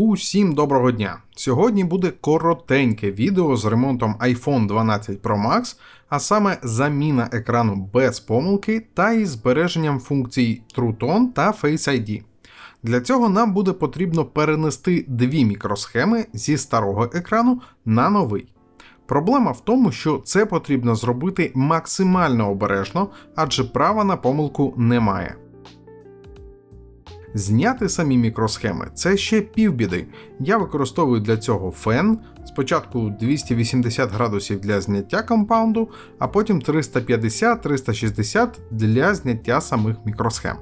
Усім доброго дня! Сьогодні буде коротеньке відео з ремонтом iPhone 12 Pro Max, а саме заміна екрану без помилки та із збереженням функцій True Tone та Face ID. Для цього нам буде потрібно перенести дві мікросхеми зі старого екрану на новий. Проблема в тому, що це потрібно зробити максимально обережно, адже права на помилку немає. Зняти самі мікросхеми це ще півбіди. Я використовую для цього фен, спочатку 280 градусів для зняття компаунду, а потім 350-360 для зняття самих мікросхем.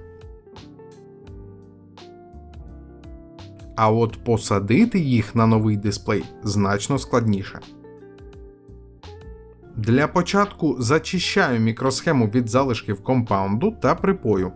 А от посадити їх на новий дисплей значно складніше. Для початку зачищаю мікросхему від залишків компаунду та припою.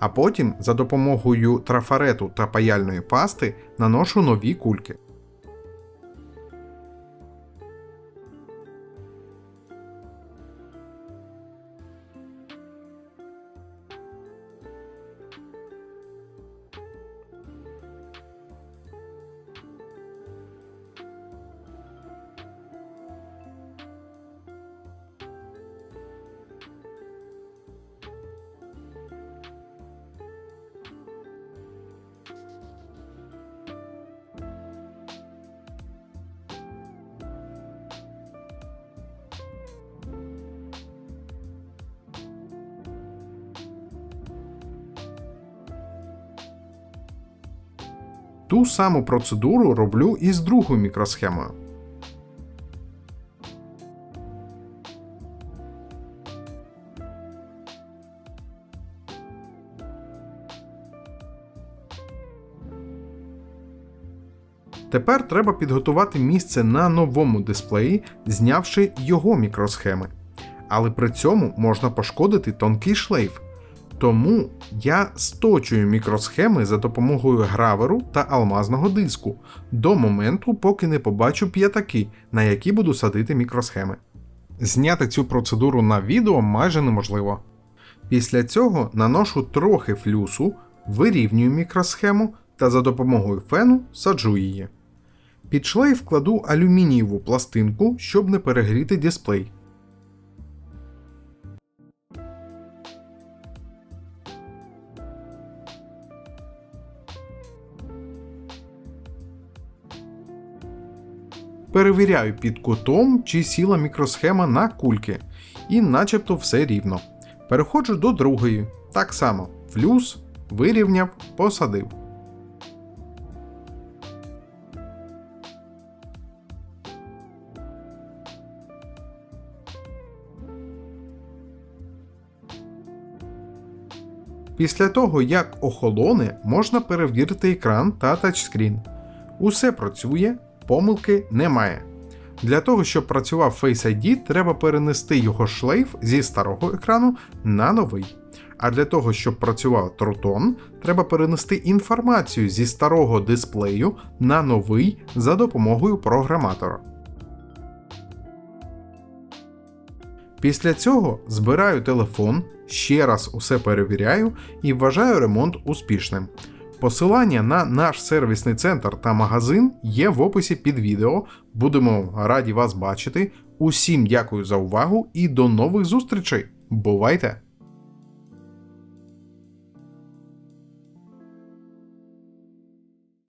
А потім за допомогою трафарету та паяльної пасти наношу нові кульки. Ту саму процедуру роблю і з другою мікросхемою. Тепер треба підготувати місце на новому дисплеї, знявши його мікросхеми. Але при цьому можна пошкодити тонкий шлейф. Тому я сточую мікросхеми за допомогою граверу та алмазного диску до моменту, поки не побачу п'ятаки, на які буду садити мікросхеми. Зняти цю процедуру на відео майже неможливо. Після цього наношу трохи флюсу, вирівнюю мікросхему та за допомогою фену саджу її. Під шлейф кладу алюмінієву пластинку, щоб не перегріти дисплей. Перевіряю під кутом, чи сіла мікросхема на кульки, і начебто все рівно. Переходжу до другої. Так само: флюс, вирівняв, посадив. Після того, як охолоне, можна перевірити екран та тачскрін. Усе працює, помилки немає. Для того, щоб працював Face ID, треба перенести його шлейф зі старого екрану на новий. А для того, щоб працював Трутон, треба перенести інформацію зі старого дисплею на новий за допомогою програматора. Після цього збираю телефон, ще раз усе перевіряю і вважаю ремонт успішним. Посилання на наш сервісний центр та магазин є в описі під відео. Будемо раді вас бачити. Усім дякую за увагу і до нових зустрічей. Бувайте!